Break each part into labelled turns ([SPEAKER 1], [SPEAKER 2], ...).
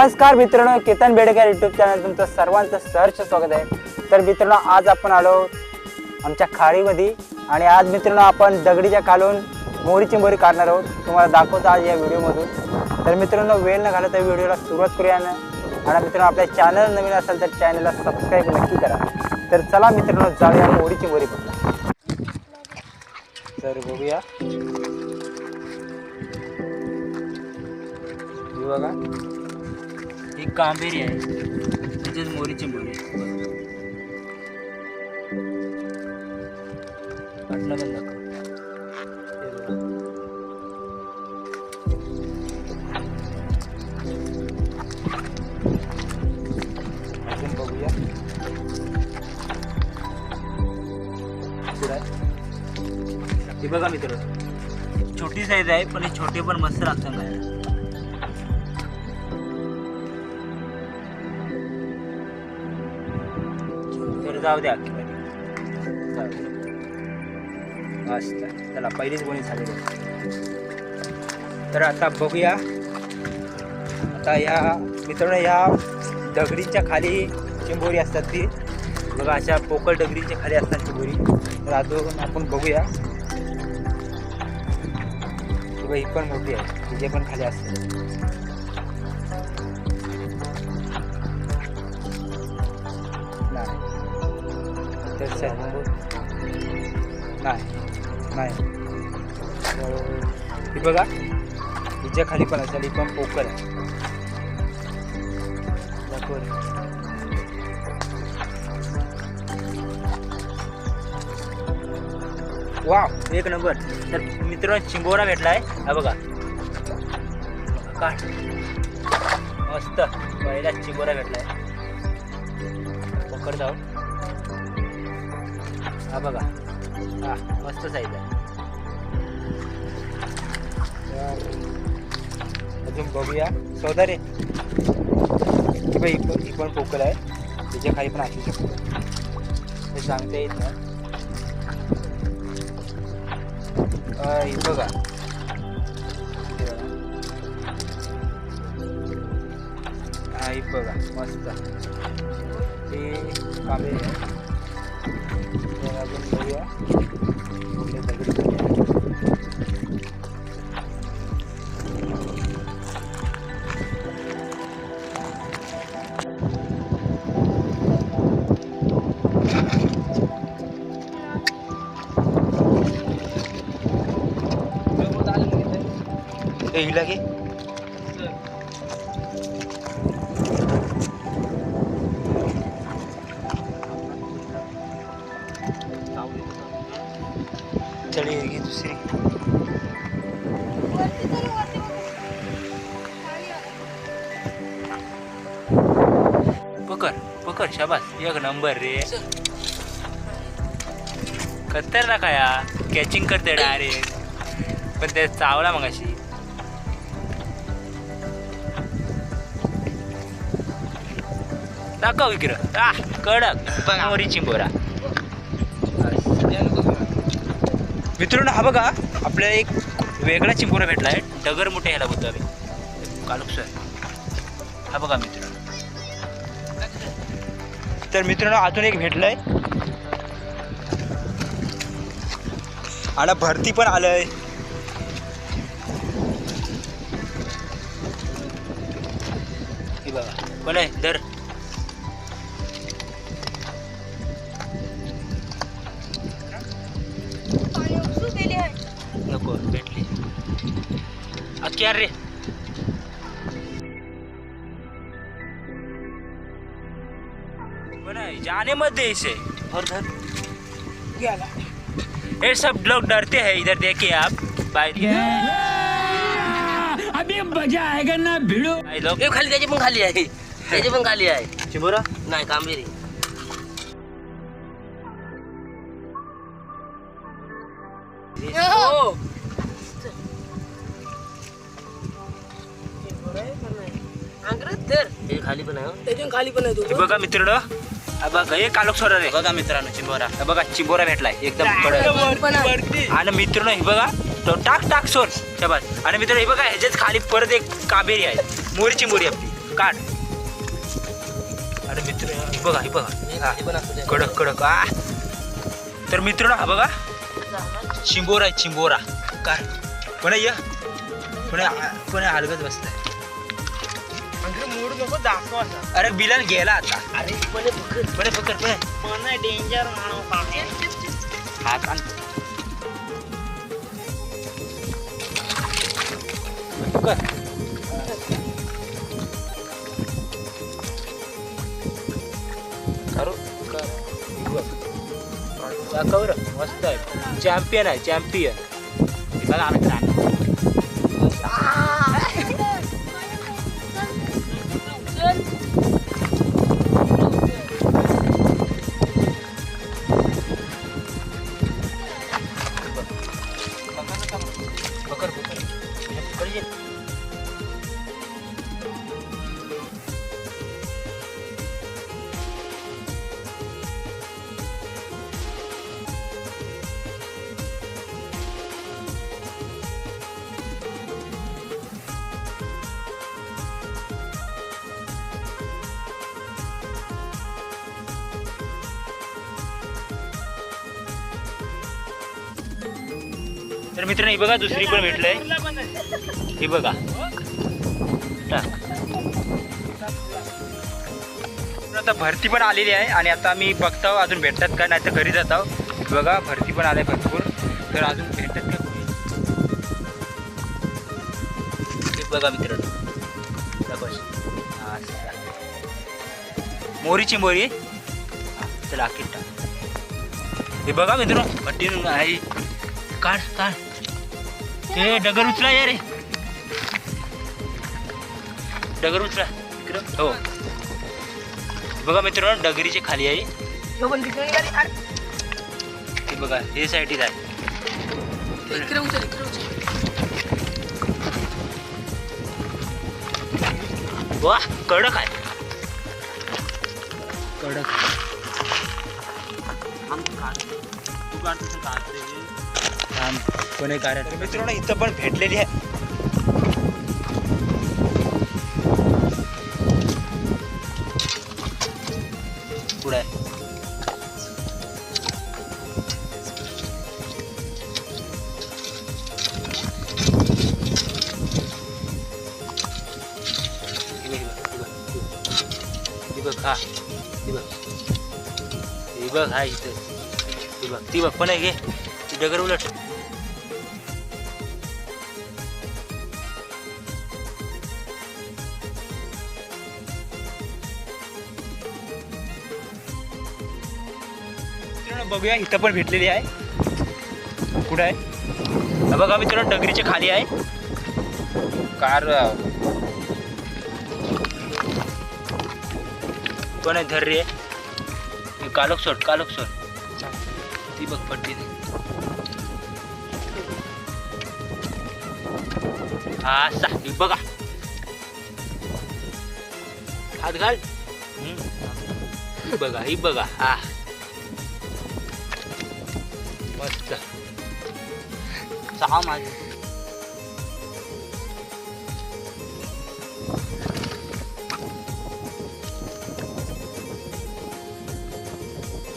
[SPEAKER 1] नमस्कार मित्रांनो Ketan Bedekar YouTube channel तुमचं सर्वांचं सहर्ष स्वागत आहे. तर मित्रांनो आज आपण आलो आमच्या खाडीमध्ये आणि आज मित्रांनो आपण दगडीच्या खालून मोरीची मोरी काढणार आहोत. तुम्हाला दाखवतो आज या व्हिडिओमधून. तर मित्रांनो वेळ न घालता व्हिडिओला सुरुवात करूया ना. आणि मित्रांनो आपल्या चॅनल नवीन असेल तर चॅनलला सबस्क्राईब नक्की करा. तर चला मित्रांनो जाऊया मोरीची मोरी बघा तर बघूया. बघा.
[SPEAKER 2] ही कांबेरी आहे. त्याच्यात मोरीची मुली आहे. पाटला पण दाखव.
[SPEAKER 1] अजून बघूया. पुढं
[SPEAKER 2] हे बघा मित्र छोटी साईज आहे पण हे छोटे पण मस्त लागतात जाऊ. द्या अख्खी
[SPEAKER 1] मस्त पहिलीच गोणी झालेली तर आता बघूया. आता या मित्रांनो या दगडीच्या खाली चिंबोरी असतात ती. बघा अशा पोकळ दगडीच्या खाली असतात चिंबोरी. तर अजून आपण बघूया. ही पण मोठी आहे. तिचे पण खाली असतात. नाही. नाही. हे बघा हिच्या खाली पण असेल ही पण पोकर आहे. दाखव
[SPEAKER 2] वाव एक नंबर. तर मित्रांनो चिंबोरा भेटलाय. हा बघा. काढ मस्त. पहिला चिंबोरा भेटलाय. पकड जाऊ हा बघा. हा मस्त साईज आहे.
[SPEAKER 1] अजून बघूया. सौदा रे. ही पण- ही पण पोकळ आहे. त्याच्याखाली पण असू शकतो. हे सांगता येत नाही बघा. ही बघा. मस्त. ते कामे अजून बघूया. हिला घे चढी घे दुसरी.
[SPEAKER 2] पकड पकड शाबास. एक नंबर रे. खतरनाक आहे या कॅचिंग करते डायरेक्ट. पण ते चावला मग अशी दाखव विग्रह आ कडक. मोरी चिंबोरा. मित्रांनो हा बघा आपल्याला एक वेगळा चिंबोरा भेटला आहे डगर मोठे ह्याला बोलतो आम्ही. कालुक सर हा बघा मित्रांनो.
[SPEAKER 1] तर मित्रांनो अजून एक भेटलंय. आणि भरती पण आलंय.
[SPEAKER 2] बघा. आहे? दर. अख्खी यार रे? कोण आहे जाने मत दे इसे। और धर ये सब लोग डरते हैं इधर देखिए आप। भाई
[SPEAKER 3] अभी मजा आएगा ना भिड़ो।
[SPEAKER 2] भाई लोग
[SPEAKER 4] हे खाली त्याची पण खाली आहे त्याची पण खाली आहे
[SPEAKER 2] चिबोरा?
[SPEAKER 4] नाही कांबेरी हो. हे खाली पण आहे
[SPEAKER 2] बघा मित्रांनो. हा बघा हे कालोख सोडा रे.
[SPEAKER 4] बघा मित्रांनो चिंबोरा.
[SPEAKER 2] हा बघा चिंबोरा भेटलाय एकदम कडक. आणि मित्रांनो हे बघा तो टाक टाक सोड. शाबास आणि मित्रांनो हे बघा ह्याच्याच खाली परत एक काबेरी आहे. मोरीची मोरी आपली. काढ. अरे मित्र हे बघा हे बघा. हा. कडक कडक आ. तर मित्रांनो हा बघा. चिंबोरा आहे चिंबोरा. काय पण ये? पण पण हलगत बसलाय?
[SPEAKER 1] मूड नको दाखव असा
[SPEAKER 2] अरे बिलाल गेला आता.
[SPEAKER 4] अरे पण हे पकड.
[SPEAKER 2] बरे पकड बरे
[SPEAKER 1] मन डेंजर म्हणून
[SPEAKER 2] हात आण पकड करू. कर दाखव रे मस्त आहे. चॅम्पियन आहे चॅम्पियन बघा आम्ही पकड पकड पकड तर मित्रांनो हे बघा दुसरी पण भेटलंय. हे बघा. आता भरती पण आलेली आहे आणि आता मी बघतो अजून भेटतात का नाही तर घरी जात बघा भरती पण आले भरपूर. तर अजून भेटतात का? हे बघा मित्रांनो. मोरीची मोरी. चला आखीर टाक. हे बघा मित्रांनो भट्टी आहे काढ काढ. ते डगर उचला या रे. डगर उचला. हो. बघा मित्रांनो डगरीचे खाली आहे. हे बघा हे साईडीच आहे. वा कडक आहे. कडक. कोणी काढत मित्रांनो इथं पण भेटलेली आहे. पुढे. हे बघ, हे. बघ, हे बघ. इथं. हे बघ ती बघ. पण आहे घे ती डगर उलट. बघूया इथं पण भेटलेली आहे. कुठं आहे? बघा बघा मित्रांनो डगरीच्या खाली आहे. कार कोण आहे? धर रे कालोक सोड कालोक सोड. ती बघ पडली हा असा बघा. हात घाल. बघा ही बघा. हा. मस्त. सहा माझे.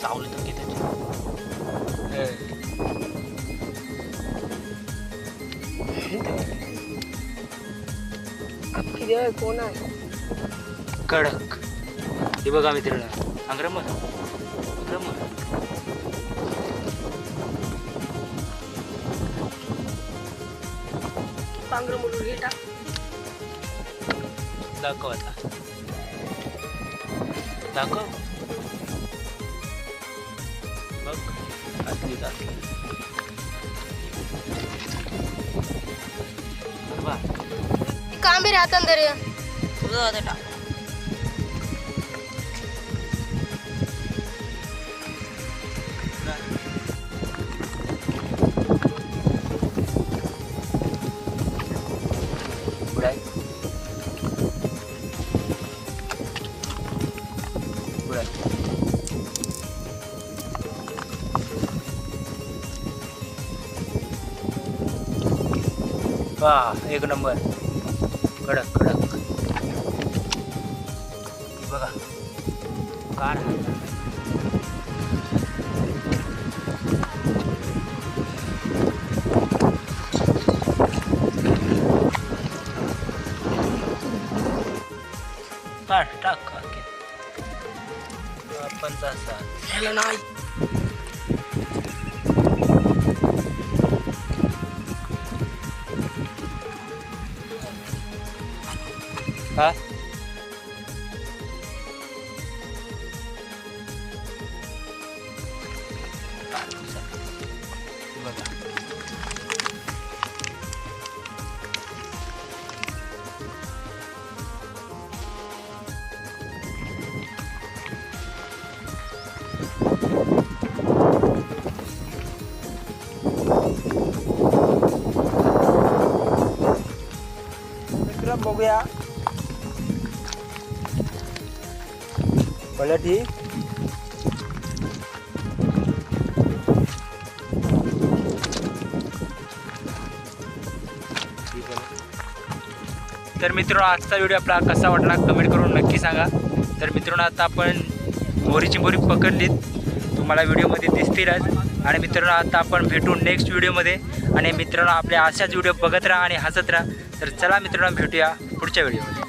[SPEAKER 2] चावलं तर किती?
[SPEAKER 4] कोण आहे?
[SPEAKER 2] कडक. हे बघा मित्रांनो. अंग्रम अंग्रम
[SPEAKER 4] पांघर म्हणून हे टाक.
[SPEAKER 2] दाखव आता. दाखव. बघ आतली जात बा
[SPEAKER 5] काम भी रहता अंदर ये
[SPEAKER 4] तुझं आता टाक.
[SPEAKER 2] वा एक नंबर. कडक कडक. बघा. कार. हा बघा
[SPEAKER 1] मित्र बघूया पलट. ही
[SPEAKER 2] तर मित्रांनो आजचा व्हिडिओ आपला कसा वाटला कमेंट करून नक्की सांगा. तर मित्रांनो आता आपण मोरीची मोरी पकडलीत. तुम्हाला व्हिडिओमध्ये दिसतीलच आणि मित्रांनो आता आपण भेटू नेक्स्ट व्हिडिओमध्ये आणि मित्रांनो आपल्या अशाच व्हिडिओ बघत राहा आणि हसत राहा. तर चला मित्रांनो भेटूया पुढच्या व्हिडिओमध्ये